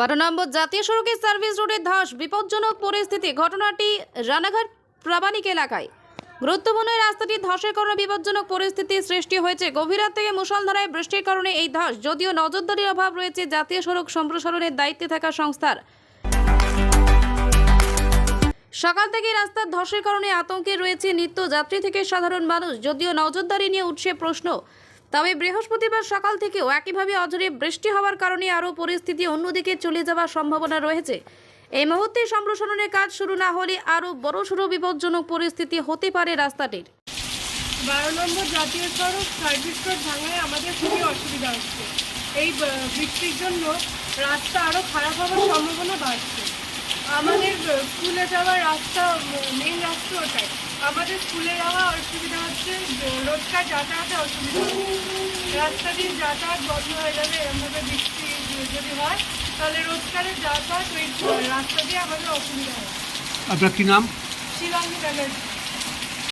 বারো নম্বর জাতীয় সড়কের সার্ভিস রোডের ধস, বিপজ্জনক পরিস্থিতি, ঘটনাটি রানাঘাট প্রামাণিক এলাকায়। গুরুত্বপূর্ণ রাস্তাটি ধসের কারণে বিপজ্জনক পরিস্থিতির সৃষ্টি হয়েছে। গভীর রাত থেকে মুষলধারায় বৃষ্টির কারণে এই ধস, যদিও নজরদারির অভাব রয়েছে, জাতীয় সড়ক সম্প্রসারণের দায়িত্বে থাকা সংস্থার। সকাল থেকে রাস্তার ধসের কারণে আতঙ্কে রয়েছে নিত্য যাত্রী থেকে সাধারণ মানুষ, যদিও নজরদারি নিয়ে উঠছে প্রশ্ন। তবে বৃহস্পতিবার সকাল থেকেও একইভাবে অঝরে বৃষ্টি হওয়ার কারণে আরও পরিস্থিতি অন্যদিকে চলে যাওয়ার সম্ভাবনা রয়েছে। এই মুহূর্তে সম্প্রসারণের কাজ শুরু না হলে আরও বড়সড় বিপজ্জনক পরিস্থিতি হতে পারে রাস্তাটির। বারো নম্বর জাতীয় সড়ক সার্ভিস রোড ভাঙায় আমাদের খুবই অসুবিধা হচ্ছে। এই বৃষ্টির জন্য রাস্তা আরও খারাপ হওয়ার সম্ভাবনা বাড়ছে। আমাদের স্কুলে যাওয়ার রাস্তা মেন রাস্তা ওটাই। আমাদের স্কুলে যাওয়া অসুবিধা হচ্ছে রোজকার যাতায়াতে অসুবিধা রাস্তা দিয়ে যাতায়াত বন্ধ হয়ে যাবে এরমভাবে বৃষ্টি যদি হয় তাহলে রোজকারের যাতায়াত ওই রাস্তা দিয়ে আমাদের অসুবিধা হয়। আপনার কি নাম? শিবাঙ্গী ব্যানার্জি।